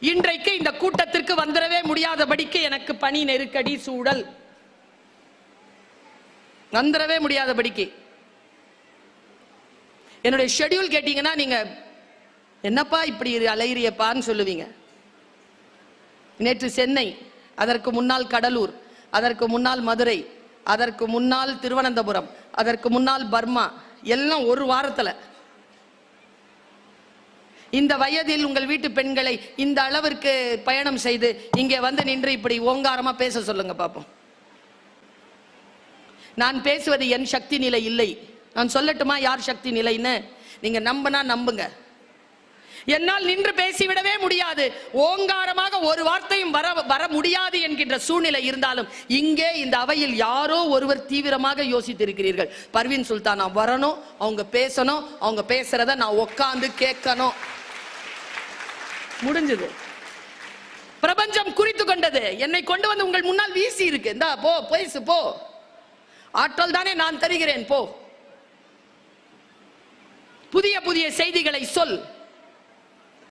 இன்றைக்கு இந்த கூட்டத்திற்கு வந்துடவே முடியாதபடிக்கு எனக்கு பணி நெருக்கடி சூழல். வந்துடவே முடியாதபடிக்கு. என்னுடைய ஷெட்யூல் கேட்டீங்கன்னா நீங்க என்னப்பா இப்படி அலையிறியப்பான்னு சொல்லுவீங்க. நேற்று சென்னை அதற்கு முன்னால் கடலூர் அதற்கு முன்னால் மதுரை அதற்கு முன்னால் திருவனந்தபுரம் அதற்கு முன்னால் பர்மா எல்லாம் ஒரு வாரத்தில் இந்த வயதில் உங்கள் வீட்டு பெண்களை இந்த அளவிற்கு பயணம் செய்து இங்கே வந்து நின்று இப்படி ஓங்காரமா பேச சொல்லுங்க பாப்போம். நான் பேசுவது என் சக்தி நிலை இல்லை. நான் சொல்லட்டுமா? யார் சக்தி நிலைன்னு? நீங்க நம்பினா நம்புங்க. என்னால் நின்று பேசிவிடவே முடியாது. ஓங்காரமாக ஒரு வார்த்தையும் வர வர முடியாது என்கின்ற சூழ்நிலை இருந்தாலும் இங்கே இந்த அவையில் யாரோ ஒருவர் தீவிரமாக யோசித்திருக்கிறீர்கள். பர்வீன் சுல்தானா வரணும் அவங்க பேசணும் அவங்க பேசுறத நான் உட்காந்து கேட்கணும். முடிஞ்சது. பிரபஞ்சம் குறித்து கொண்டது. என்னை கொண்டு வந்து உங்கள் முன்னால் வீசி இருக்கு. இந்தா போ பேசு போ. ஆற்றல் தானே நான் தருகிறேன் போ. புதிய புதிய செய்திகளை சொல்.